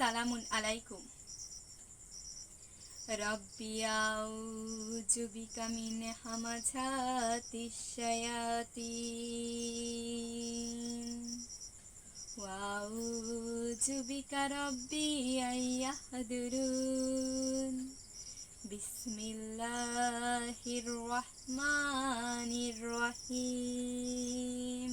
সালামুন আলাইকুম। রব্বি আউযু বিকা মিন হামাযাতিশ শায়াতিন। ওয়া আউযু বিকা রব্বি আইয়াহদুরুন বিসমিল্লাহির রহমানির রহিম।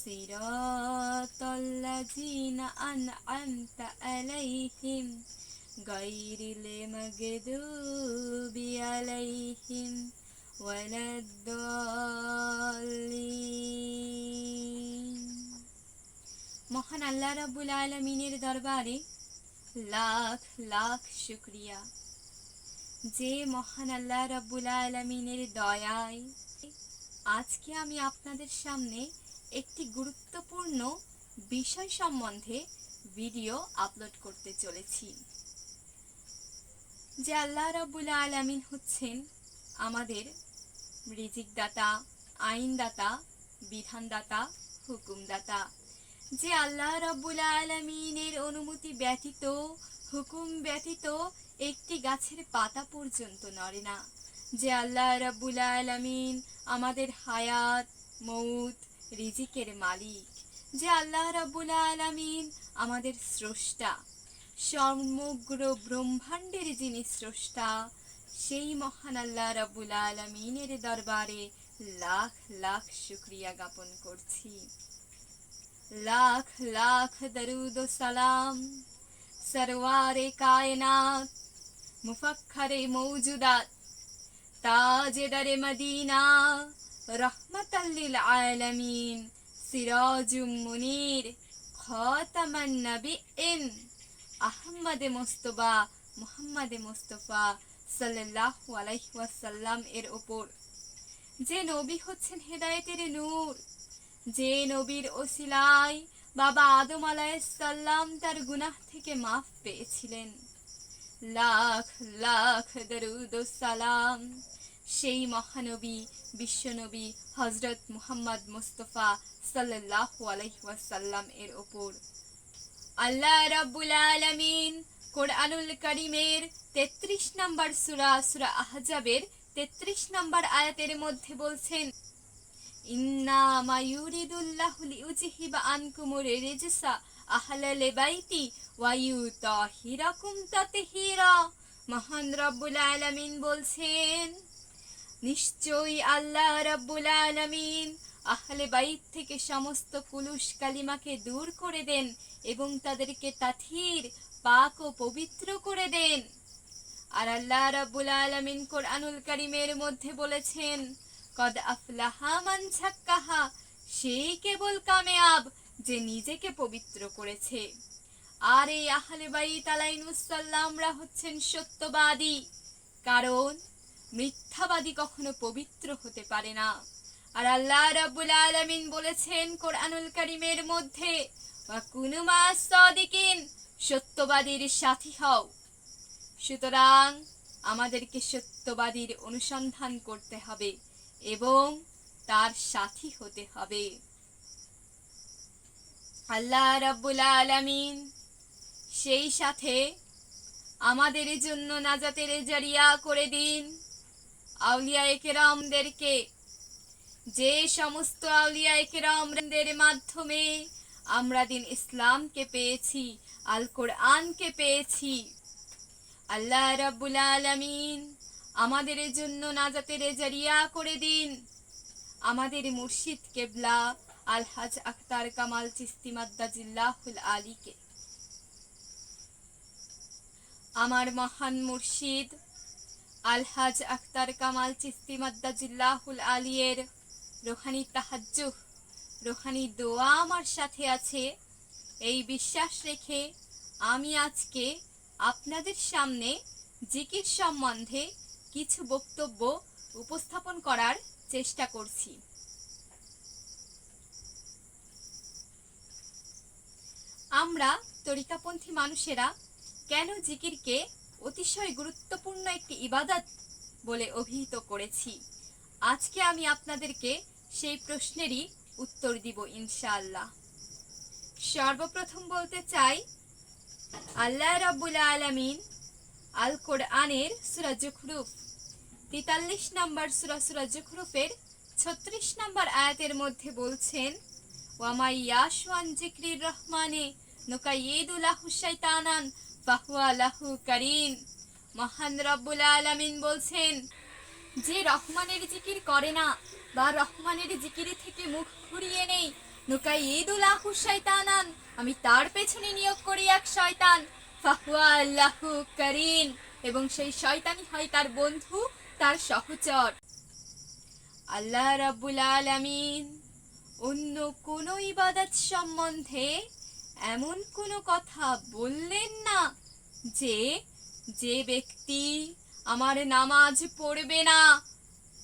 صراط الذين أنعمت عليهم غير المغضوب عليهم ولا الضالين মহান আল্লাহ রাব্বুল আলমিনের দরবারে লাখ লাখ শুক্রিয়া যে মহান আল্লাহ রাব্বুল আলমিনের দয়ায় আজকে আমি আপনাদের সামনে একটি গুরুত্বপূর্ণ বিষয় সম্বন্ধে ভিডিও আপলোড করতে চলেছি। যে আল্লাহ রব্বুল আলামিন হচ্ছেন আমাদের রিজিকদাতা, আইনদাতা, বিধানদাতা, হুকুমদাতা। যে আল্লাহ রব্বুল আলামিনের অনুমতি ব্যতীত, হুকুম ব্যতীত একটি গাছের পাতা পর্যন্ত নড়ে না। যে আল্লাহ রব্বুল আলামিন আমাদের হায়াত মৌত রিজিকের মালিক, যে আল্লাহ রাব্বুল আলামিন আমাদের স্রষ্টা। সমগ্র ব্রহ্মাণ্ডের যিনি স্রষ্টা, সেই মহান আল্লাহ রাব্বুল আলামিনের দরবারে লাখ লাখ শুক্রিয়া জ্ঞাপন করছি। লাখ লাখ দরুদ ও সালাম। সরওয়ারে কায়নাত মুফাক্ষরে মৌজুদাত তাজেদারে মদিনা রহমতাল্লিল আলামিন সিরাজুম মুনির খতামান নবিইন আহমদে মোস্তফা মুহাম্মদে মোস্তফা সাল্লাল্লাহু আলাইহি এর ওপর যে নবী হচ্ছেন হেদায়েতের নূর। যে নবীর ওসিলায় বাবা আদম আলাইসাল্লাম তার গুনাহ থেকে মাফ পেয়েছিলেন। লাখ লাখ দরুদ সালাম। সেই মহানবী, বিশ্বনবী হজরত মুহাম্মদ মুস্তফা সাল্লাল্লাহু আলাইহি এর ওপর। আল্লাহ রাব্বুল আলামিন কোরআনুল করিমের তেত্রিশ নম্বর সুরা সুরা আহজাবের 33 নম্বর আয়াতের মধ্যে বলছেন, ইন্না মা ইউরিদুল্লাহু লিউজহিবা আনকুমুর রিজসা আহলাল বাইতি ওয়া ইউতাহিরাকুম তাতহীরা। মহান রব্বুল আলামিন বলছেন নিশ্চয়ই আল্লাহ রাব্বুল আলামিন আহলে বাইত থেকে সমস্ত কুলুশ কালিমাকে দূর করে দেন এবং তাদেরকে তাথির, পাক ও পবিত্র করে দেন। আর আল্লাহ রাব্বুল আলামিন কোরআনুল কারীমের মধ্যে বলেছেন, কদ আফলাহা মান ছাক্কাহা সেই কেবল কামেয়াব যে নিজেকে পবিত্র করেছে। আর এই আহলে বাইত আলাইনুসাল্লামরা হচ্ছেন সত্যবাদী। কারণ মিথ্যাবাদী কখনো পবিত্র হতে পারে না। আর আল্লাহ রাব্বুল আলামিন বলেছেন কোরআনুল কারীমের মধ্যে ওয়াকুনু মাস সাদিকিন সত্যবাদীর সাথী হও। সুতরাং আমাদেরকে সত্যবাদীর অনুসন্ধান করতে হবে এবং তার সাথী হতে হবে। আল্লাহ রাব্বুল আলামিন সেই সাথে আমাদের জন্য নাজাতের জারিয়া করে দিন। আউলিয়া কেরামদেরকে যে সমস্ত আউলিয়া কেরামদের মাধ্যমে আমরা দিন ইসলামকে পেয়েছি আল কোরআনকে পেয়েছি, আল্লাহ রাব্বুল আলামিন আমাদের জন্য নাজাতের জারিয়া করে দিন। আমাদের মুর্শিদ কেবলা আলহাজ আখতার কামাল চিস্তি মাদ্দাজিল্লাহুল আলীকে। আমার মহান মুর্শিদ আলহাজ আখতার কামাল চিস্তি মাদ্দা জিল্লাহুল আলিয়ের। রোহানি তাহাজ্জুহ, রোহানি দোয়া আমার সাথে আছে। এই বিশ্বাস রেখে আমি আজকে আপনাদের সামনে জিকির সম্বন্ধে কিছু বক্তব্য উপস্থাপন করার চেষ্টা করছি। আমরা তরিকাপন্থী মানুষেরা কেন জিকিরকে অতিশয় গুরুত্বপূর্ণ একটি ইবাদত বলে অভিহিত করেছি। আজকে আমি আপনাদেরকে সেই প্রশ্নেরই উত্তর দিব ইনশাআল্লাহ। সর্বপ্রথম বলতে চাই, আল্লাহ রাব্বুল আলামিন আল কোরআনের সূরা জুখরুফ, তেতাল্লিশ নম্বর সূরা সূরা জুখরুফের ছত্রিশ নম্বর আয়াতের মধ্যে বলছেন ওয়ামাই ইয়াশওয়ান জিক্রির রহমানে নুকাইয়িদুলাহু শাইতানান মহান রব্বুল বলছেন, যে রহমানের জিকির করে না বা রহমানের থেকে মুখ ঘুরিয়ে নেই নুকাই আমি তার পেছনে নিয়োগ করি এক শয়তান। ফাহুয়া আল্লাহু কারিন এবং সেই শয়তানি হয় তার বন্ধু, তার সহচর। আল্লাহ রাব্বুল আলামিন অন্য কোন ইবাদত সম্বন্ধে এমন কোনো কথা বললেন না যে যে ব্যক্তি আমার নামাজ পড়বে না।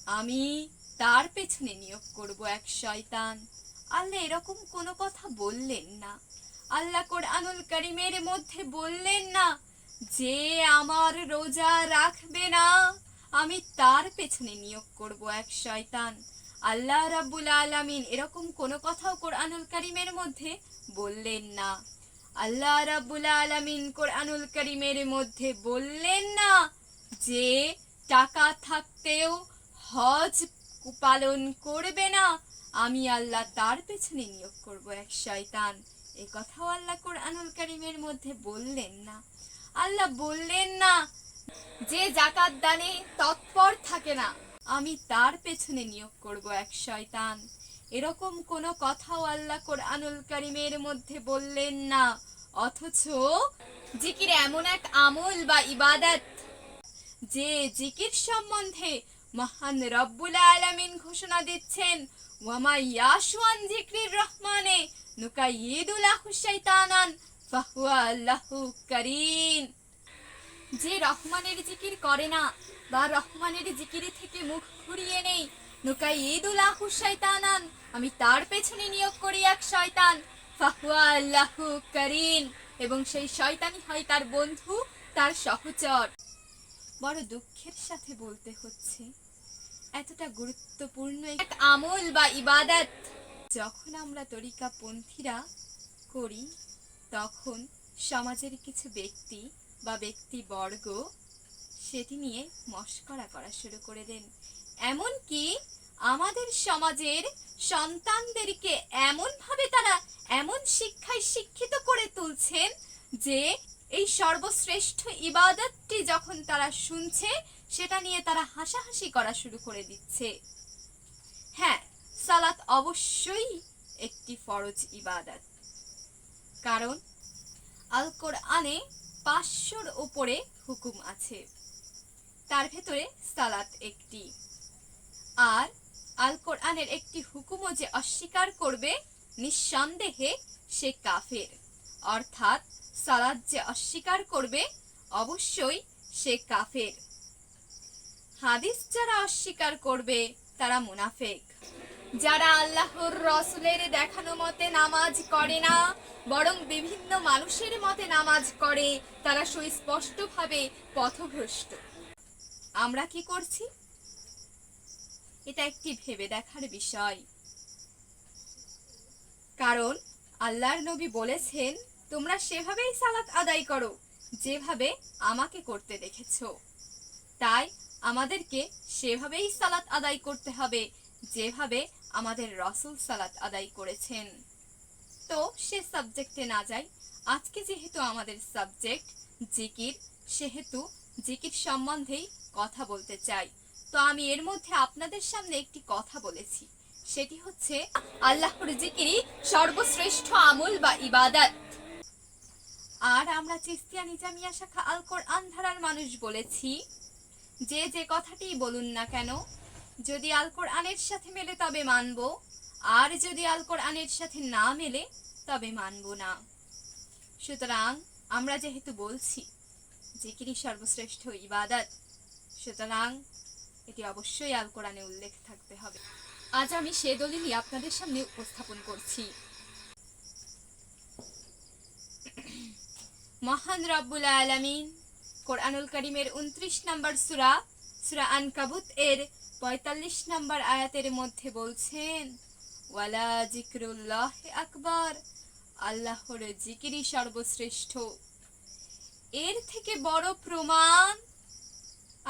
আমি তার পেছনে নিয়োগ করব এক শয়তান। আল্লাহ এরকম কোনো কথা বললেন না। আল্লাহ কোরআনুল করিমের মধ্যে বললেন না যে, আমার রোজা রাখবে না। আমি তার পেছনে নিয়োগ করব এক শয়তান। আল্লাহ রাব্বুল আলামিন এরকম কোনো কথাও কোরআনুল করিমের মধ্যে বললেন না। আল্লাহ রাব্বুল আলামিন কোরআনুল করিমের মধ্যে বললেন না যে, টাকা থাকতেও হজ পালন করবে না। আমি আল্লাহ তার পেছনে নিয়োগ করব এক শয়তান। এ কথাও আল্লাহ কোরআনুল করিমের মধ্যে বললেন না। আল্লাহ বললেন না যে জাকাত দানে তৎপর থাকে না। আমি তার পেছনে নিয়োগ করব এক শয়তান। এরকম কোনো কথাও আল্লাহ কোরআনুল করিমের মধ্যে বললেন না। অথচ জিকির এমন এক আমল বা ইবাদত যে জিকির সম্বন্ধে মহান রব্বুল আলামিন ঘোষণা দিচ্ছেন, ওয়ামা ইয়াশুয়ান জিক্রির রহমানে নুকাইয়িদুলাহু শাইতানান ফাহুয়া আল্লাহু কারিন যে রহমানের জিকির করে না বা রহমানের জিকির থেকে মুখ ঘুরিয়ে নেই নুকাইয়িদুলাহু শাইতানান, আমি তার পেছনে নিয়োগ করি এক শয়তান। ফাহুয়া আল্লাহু কারিন এবং সেই হয় তার বন্ধু, তার সহচর। বড় দুঃখের সাথে বলতে হচ্ছে, এতটা গুরুত্বপূর্ণ এক আমল বা ইবাদত, যখন আমরা তরিকা পন্থীরা করি, তখন সমাজের কিছু ব্যক্তি বা ব্যক্তিবর্গ সেটি নিয়ে মস্করা করা শুরু করে দেন। এমনকি আমাদের সমাজের সন্তানদেরকে এমনভাবে তারা এমন শিক্ষায় শিক্ষিত করে তুলছেন যে এই সর্বশ্রেষ্ঠ ইবাদতটি যখন তারা শুনছে, সেটা নিয়ে তারা হাসাহাসি করা শুরু করে দিচ্ছে। হ্যাঁ সালাত অবশ্যই একটি ফরজ ইবাদত। কারণ আল কোরআনে পাঁচশোর ওপরে হুকুম আছে। তার ভেতরে সালাত একটি। আর আল কোরআনের একটি হুকুমও যে অস্বীকার করবে নিঃসন্দেহে সে কাফের। অর্থাৎ সালাদ যে অস্বীকার করবে, অবশ্যই সে কাফের। হাদিস যারা অস্বীকার করবে, তারা মুনাফেক। যারা আল্লাহর রসুলের দেখানো মতে নামাজ করে না, বরং বিভিন্ন মানুষের মতে নামাজ করে, তারা সুস্পষ্টভাবে পথভ্রষ্ট। আমরা কি করছি? এটা একটি ভেবে দেখার বিষয়। কারণ আল্লাহর নবী বলেছেন, তোমরা সেভাবেই সালাত আদায় করো, যেভাবে আমাকে করতে দেখেছ। তাই আমাদেরকে সেভাবেই সালাত আদায় করতে হবে, যেভাবে আমাদের রসুল সালাত আদায় করেছেন। তো সে সাবজেক্টে না যাই, আজকে যেহেতু আমাদের সাবজেক্ট জিকির, সেহেতু জিকির সম্বন্ধেই কথা বলতে চাই। তো আমি এর মধ্যে আপনাদের সামনে একটি কথা বলেছি। সেটি হচ্ছে, আল্লাহর জিকিরই সর্বশ্রেষ্ঠ আমল বা ইবাদত। আর আমরা চিস্তিয়া নিজামিয়া শাখা আল কোরআন মানুষ বলেছি, যে যে কথাটি বলুন না কেন, যদি আল কোরআনের সাথে মেলে তবে মানব, আর যদি আল কোরআনের সাথে না মেলে তবে মানব না। সুতরাং আমরা যেহেতু বলছি যে জিকিরই সর্বশ্রেষ্ঠ ইবাদত, সুতরাং এটি অবশ্যই আল কোরআনে উল্লেখ থাকতে হবে। আজ আমি সে দলিলই আপনাদের সামনে উপস্থাপন করছি। মহান রব্বুল আলামিন কোরআনুল করিমের উনত্রিশ নম্বর সুরা সুরা আনকাবুত এর পঁয়তাল্লিশ নম্বর আয়াতের মধ্যে বলছেন, ওয়ালা জিক্রুল্লাহ আকবর, আল্লাহর জিকিরই সর্বশ্রেষ্ঠ। এর থেকে বড় প্রমাণ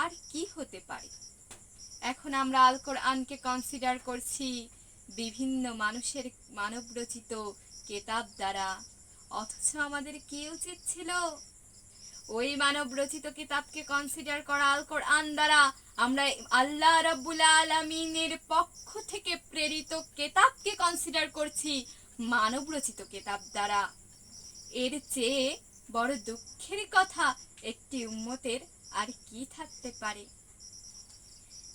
আর কি হতে পারে? এখন আমরা আল কোরআনকে কনসিডার করছি বিভিন্ন মানুষের মানবরচিত কেতাব দ্বারা। অথচ আমাদের কি উচিত ছিল? ওই মানব রচিত কিতাবকে কনসিডার করা আল কোরআন দ্বারা আমরা আল্লাহ রাব্বুল আলামিনের পক্ষ থেকে প্রেরিত কেতাবকে কনসিডার করছি মানব রচিত কেতাব দ্বারা। এর চেয়ে বড় দুঃখের কথা একটি উম্মতের আর কি থাকতে পারে?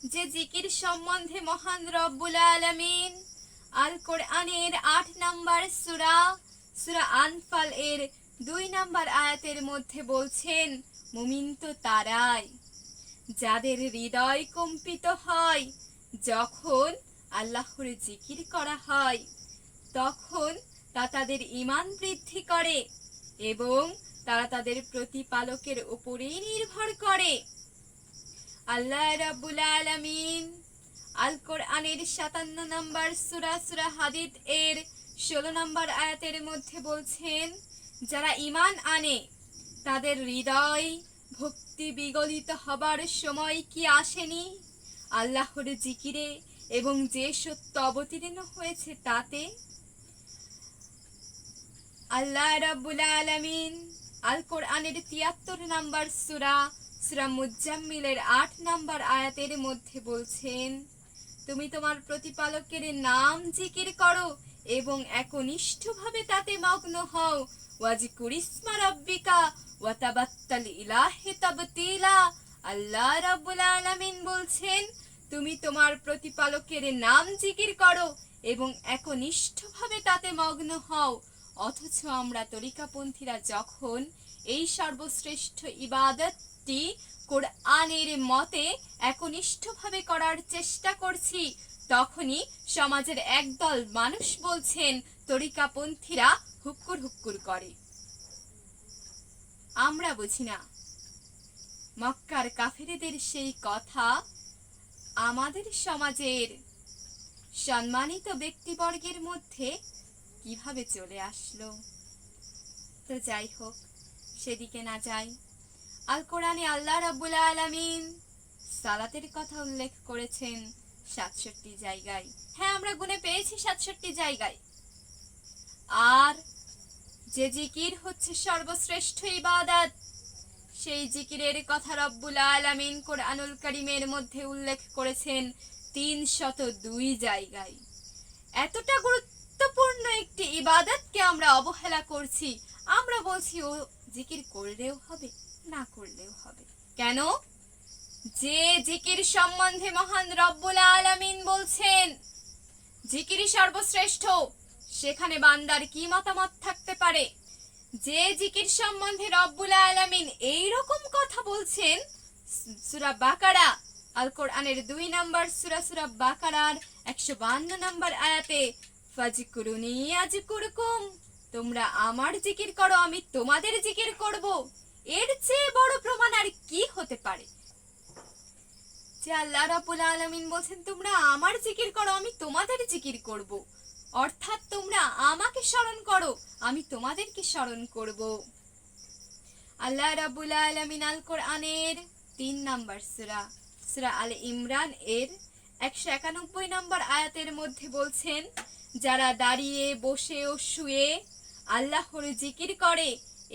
যে জিকির সম্বন্ধে মহান রব্বুল আলামিন আল কোরআনের আট নাম্বার সুরা সুরা আনফাল এর দুই নাম্বার আয়াতের মধ্যে বলছেন, মুমিন তো তারাই। যাদের হৃদয় কম্পিত হয়, যখন আল্লাহর জিকির করা হয়, তখন তা তাদের ইমান বৃদ্ধি করে এবং তারা তাদের প্রতিপালকের উপরেই নির্ভর করে। আল্লাহ রাব্বুল আলামিন আল কোরআনের সাতান্ন নম্বর সূরা সূরা হাদিদ এর ষোলো নম্বর আয়াতের মধ্যে বলছেন, যারা ইমান আনে, তাদের হৃদয় ভক্তি বিগলিত হবার সময় কি আসেনি? আল্লাহর জিকিরে এবং যে সত্য অবতীর্ণ হয়েছে তাতে? আল্লাহ রাব্বুল আলামিন আল কোরআনের তিয়াত্তর নাম্বার সূরা সূরা মুজাম্মিলের আট নাম্বার আয়াতের মধ্যে বলছেন, তুমি তোমার প্রতিপালকের নাম জিকির করো এবং একনিষ্ঠভাবে তাতে মগ্ন হও। ওয়াজিকুর ইসমা রাব্বিকা ওয়াতাবাত্তাল ইলাহে তাবতিলা। আল্লাহ রাব্বুল আলামিন বলছেন, তুমি তোমার প্রতিপালকের নাম জিকির করো এবং একনিষ্ঠভাবে তাতে মগ্ন হও। অথচ আমরা তরিকাপন্থীরা যখন এই সর্বশ্রেষ্ঠ ইবাদতটি কোরআনের মতে একনিষ্ঠভাবে করার চেষ্টা করছি। তখনই সমাজের একদল মানুষ বলছেন, তরিকাপন্থীরা হুক্কুর হুক্কুর করে। আমরা বুঝি না। মক্কার কাফেরেদের সেই কথা আমাদের সমাজের সম্মানিত ব্যক্তিবর্গের মধ্যে কীভাবে চলে আসলো? তো যাই হোক, সেদিকে না যাই। আল কোরআনে আল্লাহ রাব্বুল আলামিন সালাতের কথা উল্লেখ করেছেন সাতষট্টি জায়গায়। হ্যাঁ আমরা গুনে পেয়েছি সাতষট্টি জায়গায়। আর যে জিকির হচ্ছে সর্বশ্রেষ্ঠ ইবাদত, সেই জিকিরের কথা রব্বুল আলামিন কোরআনুল করিমের মধ্যে উল্লেখ করেছেন তিন শত দুই জায়গায়। এতটা গুরুত্বপূর্ণ একটি ইবাদতকে আমরা অবহেলা করছি। আমরা বলছি, ও জিকির করলেও হবে। না করলেও হবে। কেন? যে জিকির সম্বন্ধে মহান রব্বুল আলামিন বলছেন, জিকিরই সর্বশ্রেষ্ঠ, সেখানে বান্দার কি মতামত থাকতে পারে? যে জিকির সম্বন্ধে রব্বুল আলামিন এই রকম কথা বলছেন, সূরা বাকারা আল কোরআনের দুই নম্বর সূরা সূরা বাকারার একশো বান্ন নম্বর আয়াতে, ফাজিকুরুনি আজিকুরকুম তোমরা আমার জিকির করো, আমি তোমাদের জিকির করব। এর চেয়ে বড় প্রমাণ আর কি হতে পারে? যে আল্লাহ রাব্বুল আলামিন বলছেন, তোমরা আমার জিকির করো, আমি তোমাদের জিকির করব। অর্থাৎ তোমরা আমাকে স্মরণ করো, আমি তোমাদেরকে স্মরণ করব। আল্লাহ রাব্বুল আলামিন আল কোরআনের তিন নাম্বার সূরা সূরা আল ইমরান এর একশো একানব্বই নম্বর আয়াতের মধ্যে বলছেন, যারা দাঁড়িয়ে, বসে ও শুয়ে আল্লাহর জিকির করে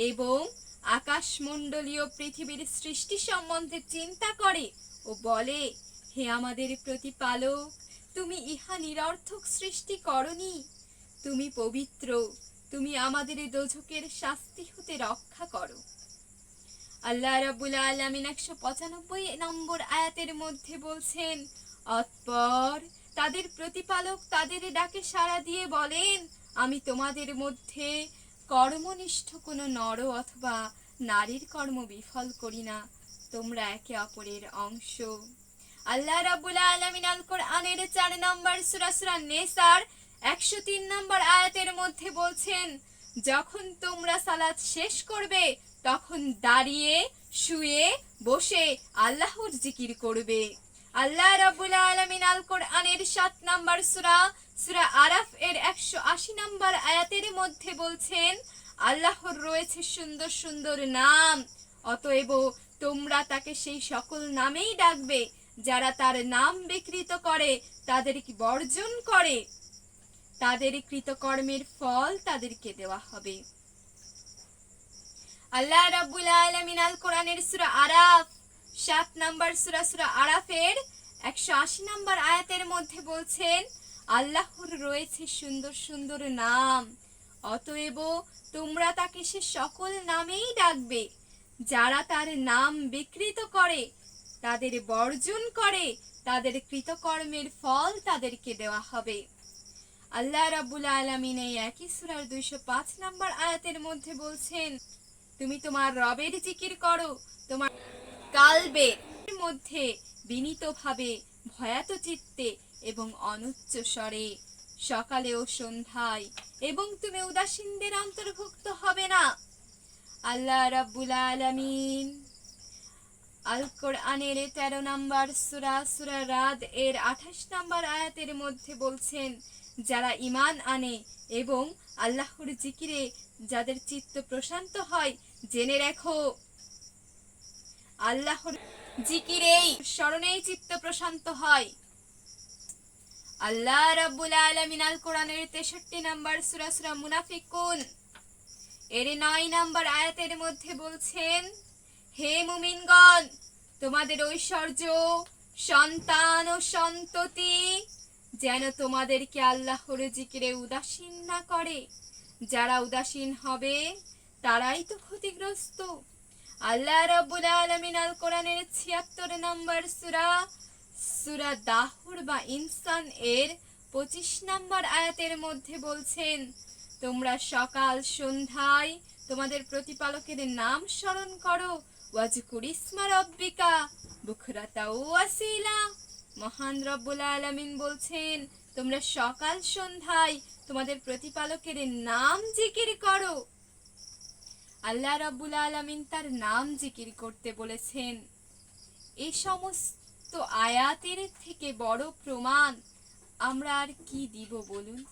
এবং আকাশমণ্ডলীয় পৃথিবীর সৃষ্টি সম্বন্ধে চিন্তা করে ও বলে, হে আমাদের প্রতিপালক, তুমি ইহা নিরর্থক সৃষ্টি করনি। তুমি পবিত্র, তুমি আমাদের দোজকের শাস্তি হতে রক্ষা করো। আল্লাহ রাব্বুল আলামিন একশো পঁচানব্বই নম্বর আয়াতের মধ্যে বলছেন, অতপর তাদের প্রতিপালক তাদের ডাকে সাড়া দিয়ে বলেন, আমি তোমাদের মধ্যে কর্মনিষ্ঠ কোনো নর অথবা নারীর কর্ম বিফল করি না, তোমরা একে অপরের অংশ। আল্লাহ রাবুল আলামিন আল কোরআনের চার নম্বর সূরা সূরা নেসার একশো তিন নম্বর আয়াতের মধ্যে বলছেন, যখন তোমরা সালাত শেষ করবে, তখন দাঁড়িয়ে, শুয়ে, বসে আল্লাহর জিকির করবে। আল্লাহ রাব্বুল আলামিন আল কোরআনের সাত নম্বর সূরা সূরা আরাফ এর একশো আশি নম্বর আয়াতের মধ্যে বলছেন, আল্লাহর রয়েছে সুন্দর সুন্দর নাম, অতএব তোমরা তাকে সেই সকল নামেই ডাকবে, যারা তার নাম বিকৃত করে বর্জন করে। তাদের কৃতকর্মের ফল তাদেরকে দেওয়া হবে। আল্লাহ রাব্বুল আলামিন আল কোরআনের সূরা আরাফ, সাত নম্বর সূরা সূরা আরাফের আশি নম্বর আয়াতের মধ্যে বলছেন আল্লাহর রয়েছে সুন্দর সুন্দর নাম। অতএব তোমরা তাকে সে সকল নামেই ডাকবে। যারা তার নাম বিকৃত করে, তাদের বর্জন করে, তাদের কৃতকর্মের ফল তাদেরকে দেওয়া হবে। আল্লাহ রাব্বুল আলামিন এই একই সূরার 205 নম্বর আয়াতের মধ্যে বলছেন, তুমি তোমার রবের জিকির করো, তোমার কালবে মধ্যে বিনীতভাবে ভয়াত চিত্তে এবং অনুচ্চ স্বরে সকালে ও সন্ধ্যায়, এবং তুমি উদাসীনদের অন্তর্ভুক্ত হবে না। আল্লাহ রাব্বুল আলামিন আল কোরআনের তেরো নম্বর সুরা সুরা রাদ এর আঠাশ নম্বর আয়াতের মধ্যে বলছেন, যারা ইমান আনে এবং আল্লাহর জিকিরে যাদের চিত্ত প্রশান্ত হয়, জেনে রেখো, আল্লাহর জিকিরেই স্মরণেই চিত্ত প্রশান্ত হয়। আল্লাহ রাব্বুল আলামিন আল কোরআনের তেষট্টি নম্বর সূরা সূরা মুনাফিকুন, এর নয় নম্বর আয়াতের মধ্যে বলছেন, হে মুমিনগণ, তোমাদের ঐশ্বর্য, সন্তান ও সন্ততি যেন তোমাদেরকে আল্লাহর জিকিরে উদাসীন না করে। যারা উদাসীন হবে, তারাই তো ক্ষতিগ্রস্ত। আল্লাহ রাব্বুল আলামিন আল কোরআনের 76 নম্বর সূরা সূরা দাহুর বা ইনসান এর 25 নম্বর আয়াতের মধ্যে বলছেন, তোমরা সকাল সন্ধ্যায় তোমাদের প্রতিপালকের নাম স্মরণ করো। রব্বিকা বুখরাতা মহান রব্বুল আলামিন বলছেন, তোমরা সকাল সন্ধ্যায় তোমাদের প্রতিপালকের নাম জিকির করো। আল্লাহ রাব্বুল আলামিন তার নাম জিকির করতে বলেছেন। এই সমস্ত আয়াতের থেকে বড় প্রমাণ আমরা আর কি দিব বলুন?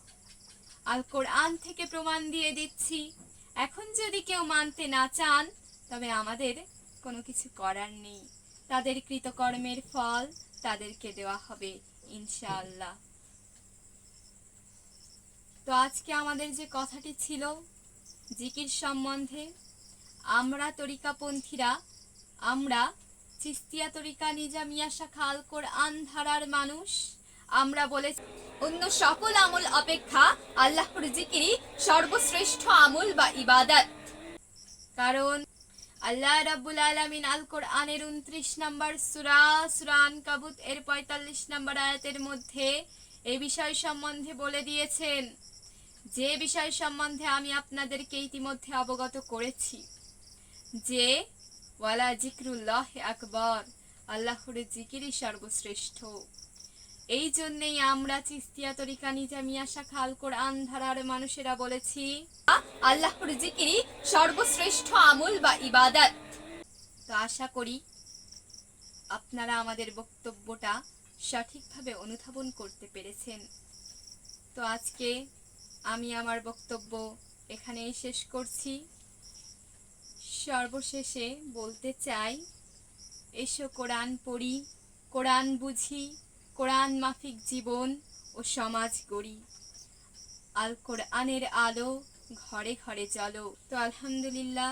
আল কোরআন থেকে প্রমাণ দিয়ে দিচ্ছি। এখন যদি কেউ মানতে না চান, তবে আমাদের কোনো কিছু করার নেই। তাদের কৃতকর্মের ফল তাদেরকে দেওয়া হবে, ইনশাআল্লাহ। তো আজকে আমাদের যে কথাটি ছিল, জিকির সম্বন্ধে, আমরা তরিকাপন্থীরা, আমরা চিস্তিয়া তরিকা নিজামিয়া শাখা আল কোরআন ধারার মানুষ। আমরা বলে অন্য সকল আমল অপেক্ষা আল্লাহর জিকিরই সর্বশ্রেষ্ঠ আমল বা ইবাদত। কারণ আল্লাহ রাব্বুল আলামিন আল কোরআনের উনত্রিশ নম্বর সূরা সূরা আনকাবুত, এর পঁয়তাল্লিশ নম্বর আয়াতের মধ্যে এই বিষয় সম্বন্ধে বলে দিয়েছেন। যে বিষয় সম্বন্ধে আমি আপনাদেরকে ইতিমধ্যে অবগত করেছি, যে ওয়ালা জিক্রুল্লাহ আকবর, আল্লাহর জিকিরই সর্বশ্রেষ্ঠ। এই জন্যেই আমরা চিস্তিয়া তরিকা নিজামিয়া শাখা আল কোরআন মানুষেরা বলেছি, আল্লাহর জিকিরই সর্বশ্রেষ্ঠ আমল বা ইবাদত। তো আশা করি আপনারা আমাদের বক্তব্যটা সঠিকভাবে অনুধাবন করতে পেরেছেন। তো আজকে আমি আমার বক্তব্য এখানেই শেষ করছি। সর্বশেষে বলতে চাই, এসো কোরআন পড়ি, কোরআন বুঝি, কোরআন মাফিক জীবন ও সমাজ গড়ি। আল কোরআনের আলো ঘরে ঘরে চলো তো আলহামদুলিল্লাহ।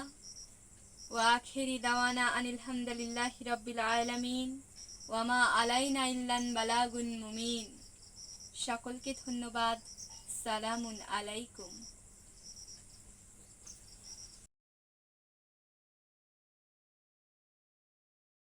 ও আখেরি দাওয়ানা আনিল হামদুলিল্লাহ রব্বিল আলামিন। ওয়ামা আলাইনা ইল্লান বালাগুন মুমিন সকলকে ধন্যবাদ। সালামুন আলাইকুম।